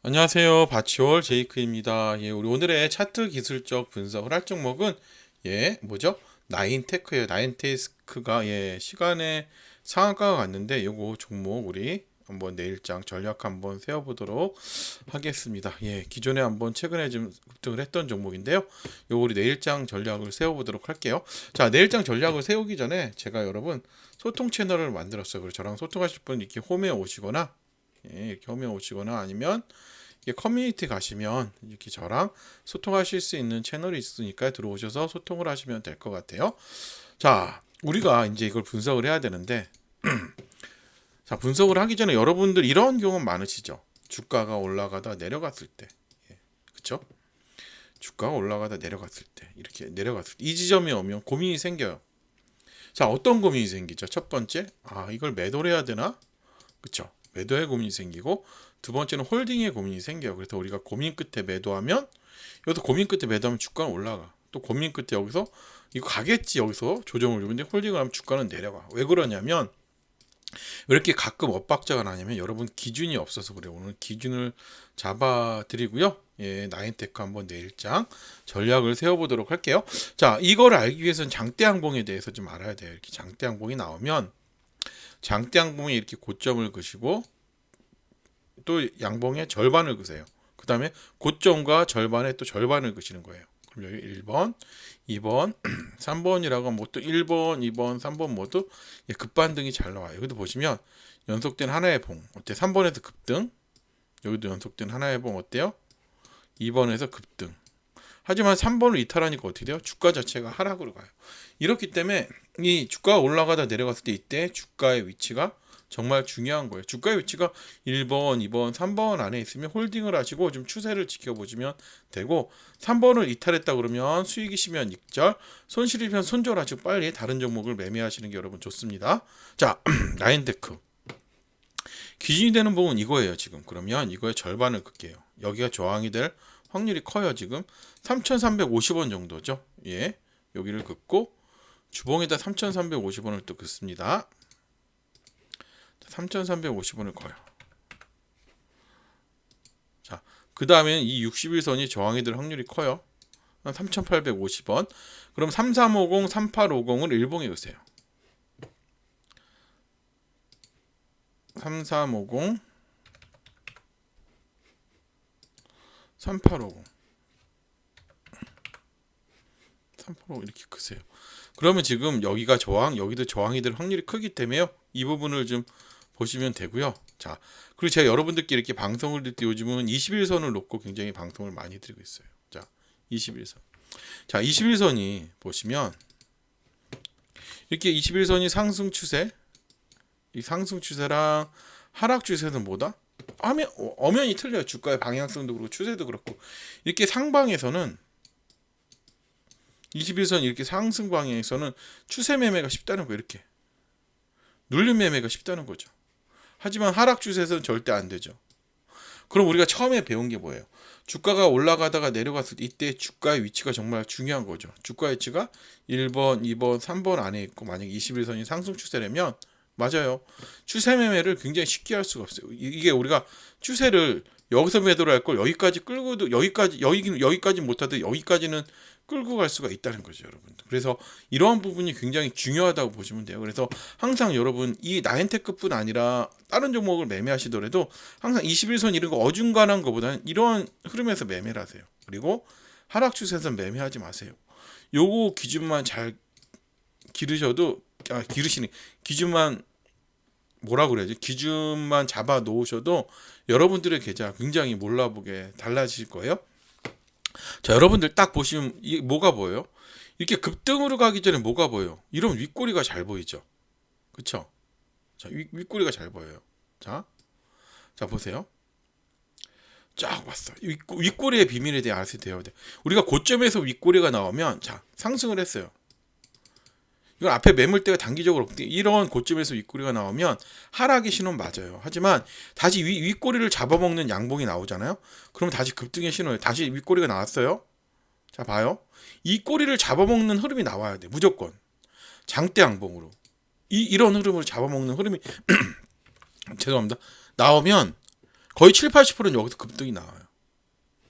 안녕하세요. 바치올 제이크입니다. 예, 우리 오늘의 차트 기술적 분석을 할 종목은 예, 뭐죠? 나인테크예요. 나인테크가 예, 시간의 상한가가 갔는데 요거 종목 우리 한번 내일장 전략 한번 세워보도록 하겠습니다. 예, 기존에 한번 최근에 좀 급등을 했던 종목인데요. 요 우리 내일장 전략을 세워보도록 할게요. 자, 내일장 전략을 세우기 전에 제가 여러분 소통 채널을 만들었어요. 그리고 저랑 소통하실 분 이렇게 홈에 오시거나 예, 이렇게 홈에 오시거나 아니면 커뮤니티 가시면 이렇게 저랑 소통하실 수 있는 채널이 있으니까 들어오셔서 소통을 하시면 될 것 같아요. 자, 우리가 이제 이걸 분석을 해야 되는데, 자, 분석을 하기 전에 여러분들 이런 경우 많으시죠? 주가가 올라가다 내려갔을 때. 예, 그쵸? 주가가 올라가다 내려갔을 때. 이렇게 내려갔을 때. 이 지점이 오면 고민이 생겨요. 자, 어떤 고민이 생기죠? 첫 번째, 아, 이걸 매도를 해야 되나? 그쵸? 매도의 고민이 생기고 두 번째는 홀딩의 고민이 생겨요. 그래서 우리가 고민 끝에 매도하면 여기서 고민 끝에 매도하면 주가는 올라가. 또 고민 끝에 여기서 이거 가겠지 여기서 조정을 주고 근데 홀딩을 하면 주가는 내려가. 왜 그러냐면 왜 이렇게 가끔 엇박자가 나냐면 여러분 기준이 없어서 그래요. 오늘 기준을 잡아 드리고요. 예, 나인테크 한번 내일장 전략을 세워보도록 할게요. 자, 이걸 알기 위해서는 장대 항봉에 대해서 좀 알아야 돼요. 이렇게 장대 항봉이 나오면 장대 양봉에 이렇게 고점을 그시고 또 양봉의 절반을 그세요. 그 다음에 고점과 절반에 또 절반을 그시는 거예요. 그럼 여기 1번, 2번, 3번이라고 하면 또 1번, 2번, 3번 모두 급반등이 잘 나와요. 여기도 보시면 연속된 하나의 봉. 어때? 3번에서 급등. 여기도 연속된 하나의 봉 어때요? 2번에서 급등. 하지만 3번을 이탈하니까 어떻게 돼요? 주가 자체가 하락으로 가요. 이렇기 때문에 이 주가가 올라가다 내려갔을 때 이때 주가의 위치가 정말 중요한 거예요. 주가의 위치가 1번, 2번, 3번 안에 있으면 홀딩을 하시고 좀 추세를 지켜보시면 되고 3번을 이탈했다 그러면 수익이 시면 익절, 손실이 면 손절하시고 빨리 다른 종목을 매매하시는 게 여러분 좋습니다. 자, 나인데크. 기준이 되는 부분 이거예요, 지금. 그러면 이거의 절반을 끌게요. 여기가 저항이 될 확률이 커요, 지금. 3,350원 정도죠. 예. 여기를 긋고 주봉에다 3,350원을 또 긋습니다. 3,350원을 거요. 자, 그 다음에 이 61선이 저항이 될 확률이 커요. 3,850원. 그럼 3350, 3850을 일봉에 으세요. 3350, 3850. 3% 이렇게 크세요. 그러면 지금 여기가 저항, 여기도 저항이 될 확률이 크기 때문에요. 이 부분을 좀 보시면 되고요. 자, 그리고 제가 여러분들끼리 이렇게 방송을 듣때 요즘은 21선을 놓고 굉장히 방송을 많이 드리고 있어요. 자, 21선. 자, 21선이 보시면 이렇게 21선이 상승 추세, 이 상승 추세랑 하락 추세는 뭐다? 하면 엄연히 틀려요. 주가의 방향성도 그렇고 추세도 그렇고 이렇게 상방에서는 21선 이렇게 상승 방향에서는 추세 매매가 쉽다는 거 이렇게 눌림 매매가 쉽다는 거죠. 하지만 하락 추세에서는 절대 안 되죠. 그럼 우리가 처음에 배운 게 뭐예요? 주가가 올라가다가 내려갔을 때 이때 주가의 위치가 정말 중요한 거죠. 주가 위치가 1번, 2번, 3번 안에 있고 만약 21선이 상승 추세라면 맞아요. 추세 매매를 굉장히 쉽게 할 수가 없어요. 이게 우리가 추세를 여기서 매도를 할 걸 여기까지 끌고도 여기까지 여기 여기까지 못하도 여기까지는 끌고 갈 수가 있다는 거죠, 여러분. 그래서 이러한 부분이 굉장히 중요하다고 보시면 돼요. 그래서 항상 여러분 이 나인테크뿐 아니라 다른 종목을 매매하시더라도 항상 21선 이런 거 어중간한 것보다는 이러한 흐름에서 매매를 하세요. 그리고 하락 추세에서 매매하지 마세요. 요거 기준만 잘 기르셔도 아, 기르시는 기준만 뭐라 그래야지 기준만 잡아 놓으셔도 여러분들의 계좌 굉장히 몰라보게 달라질 거예요. 자, 여러분들 딱 보시면 이 뭐가 보여요? 이렇게 급등으로 가기 전에 뭐가 보여요? 이런 윗꼬리가 잘 보이죠. 그쵸? 자, 윗, 윗꼬리가 잘 보여요. 자, 자 보세요. 쫙 왔어. 윗, 윗꼬리의 비밀에 대해 아셔야 돼요. 우리가 고점에서 윗꼬리가 나오면 자 상승을 했어요. 이건 앞에 매물대가 단기적으로 이런 고점에서 윗꼬리가 나오면 하락의 신호는 맞아요. 하지만 다시 위, 윗꼬리를 잡아먹는 양봉이 나오잖아요. 그럼 다시 급등의 신호예요. 다시 윗꼬리가 나왔어요. 자 봐요. 이 꼬리를 잡아먹는 흐름이 나와야 돼. 무조건 장대 양봉으로 이 이런 흐름을 잡아먹는 흐름이 죄송합니다. 나오면 거의 7, 80%는 여기서 급등이 나와요.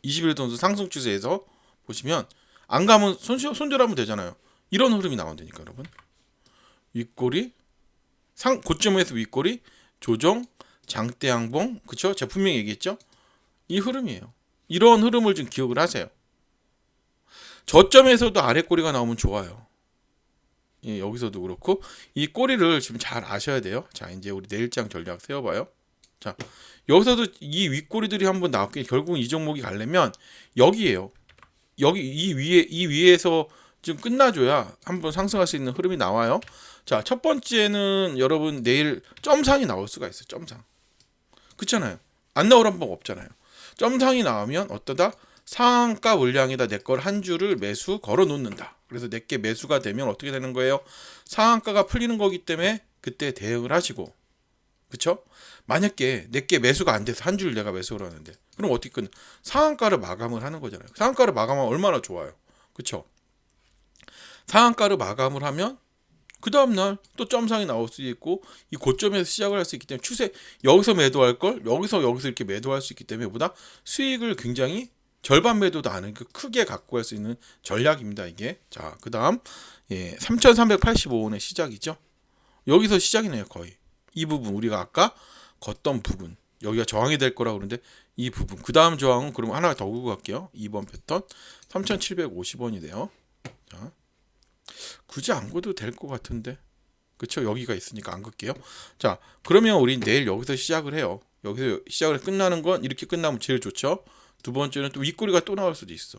21일 선수 상승 추세에서 보시면 안 가면 손 손절하면 되잖아요. 이런 흐름이 나온다니까 여러분. 윗꼬리 상 고점에서 윗꼬리 조정 장대 양봉 그쵸? 분명히 얘기했죠. 이 흐름이에요. 이런 흐름을 좀 기억을 하세요. 저점에서도 아래 꼬리가 나오면 좋아요. 예, 여기서도 그렇고 이 꼬리를 지금 잘 아셔야 돼요. 자, 이제 우리 내일장 전략 세워봐요. 자, 여기서도 이 윗꼬리들이 한번 나왔기 결국 이 종목이 가려면 여기에요. 여기 이 위에 이 위에서 좀 끝나줘야 한번 상승할 수 있는 흐름이 나와요. 자, 첫 번째는 여러분 내일 점상이 나올 수가 있어요. 점상. 그렇잖아요. 안 나오란 법 없잖아요. 점상이 나오면 어떠다? 상한가 물량에다 내 걸 한 주를 매수 걸어 놓는다. 그래서 내게 매수가 되면 어떻게 되는 거예요? 상한가가 풀리는 거기 때문에 그때 대응을 하시고 그쵸? 만약에 내게 매수가 안 돼서 한 주를 내가 매수를 하는데 그럼 어떻게 끝나? 상한가를 마감을 하는 거잖아요. 상한가를 마감하면 얼마나 좋아요. 그쵸? 상한가를 마감을 하면 그 다음날 또 점상이 나올 수 있고 이 고점에서 시작을 할 수 있기 때문에 추세 여기서 매도할 걸 여기서 여기서 이렇게 매도할 수 있기 때문에 보다 수익을 굉장히 절반 매도도 안그 크게 갖고 갈 수 있는 전략입니다 이게. 자 그 다음 예 3,385원의 시작이죠. 여기서 시작이네요 거의. 이 부분 우리가 아까 걷던 부분. 여기가 저항이 될 거라고 그러는데 이 부분. 그 다음 저항은 그럼 하나 더 긁고 갈게요. 2번 패턴 3,750원이 돼요. 자 굳이 안 걷어도 될 것 같은데? 그쵸? 여기가 있으니까 안 긋게요? 자 그러면 우리 내일 여기서 시작을 해요. 여기서 시작을 끝나는 건 이렇게 끝나면 제일 좋죠? 두 번째는 또 윗꼬리가 또 나올 수도 있어.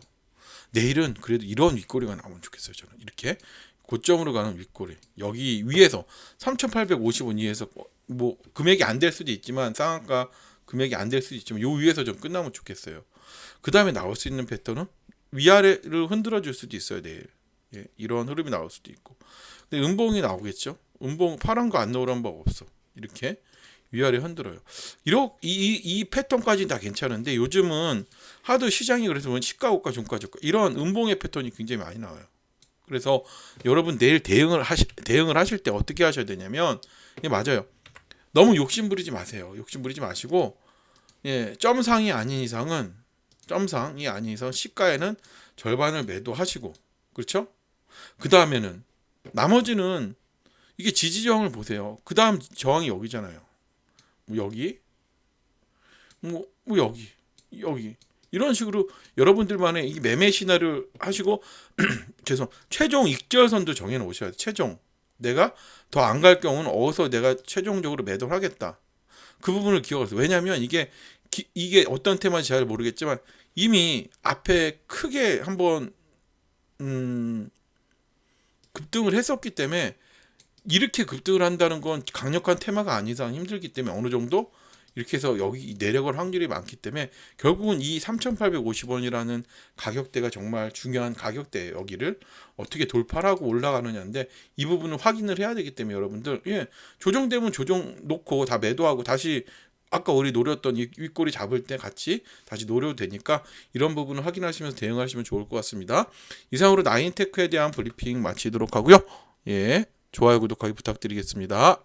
내일은 그래도 이런 윗꼬리가 나오면 좋겠어요 저는. 이렇게 고점으로 가는 윗꼬리. 여기 위에서 3,850원 위에서 뭐 금액이 안 될 수도 있지만 상한가 금액이 안 될 수도 있지만 요 위에서 좀 끝나면 좋겠어요. 그 다음에 나올 수 있는 패턴은 위아래를 흔들어 줄 수도 있어요 내일 예, 이런 흐름이 나올 수도 있고. 근데 음봉이 나오겠죠? 음봉 파란 거안 나오란 법 없어. 이렇게 위아래 흔들어요. 이렇게 이, 이, 이 패턴까지는 다 괜찮은데 요즘은 하도 시장이 그래서 뭐 시가 고가 종가 저가 이런 음봉의 패턴이 굉장히 많이 나와요. 그래서 여러분 내일 대응을 하시 대응을 하실 때 어떻게 하셔야 되냐면 예, 맞아요. 너무 욕심 부리지 마세요. 욕심 부리지 마시고 예, 점상이 아닌 이상은 점상이 아닌 이상 시가에는 절반을 매도하시고 그렇죠? 그 다음에는 나머지는 이게 지지 저항을 보세요. 그 다음 저항이 여기잖아요. 뭐 여기, 뭐, 뭐 여기, 여기 이런 식으로 여러분들만의 이 매매 시나리오를 하시고 죄송 최종 익절선도 정해 놓으셔야 돼. 최종 내가 더 안 갈 경우는 어디서 내가 최종적으로 매도를 하겠다. 그 부분을 기억하세요. 왜냐하면 이게 기, 이게 어떤 테마인지 잘 모르겠지만 이미 앞에 크게 한번 음, 급등을 했었기 때문에 이렇게 급등을 한다는 건 강력한 테마가 아닌 이상 힘들기 때문에 어느 정도 이렇게 해서 여기 내려갈 확률이 많기 때문에 결국은 이 3,850원이라는 가격대가 정말 중요한 가격대예요. 여기를 어떻게 돌파하고 올라가느냐인데 이 부분을 확인을 해야 되기 때문에 여러분들 예 조정되면 조정 놓고 다 매도하고 다시 아까 우리 노렸던 이 윗꼬리 잡을 때 같이 다시 노려도 되니까 이런 부분을 확인하시면서 대응하시면 좋을 것 같습니다. 이상으로 나인테크에 대한 브리핑 마치도록 하고요. 예, 좋아요 구독하기 부탁드리겠습니다.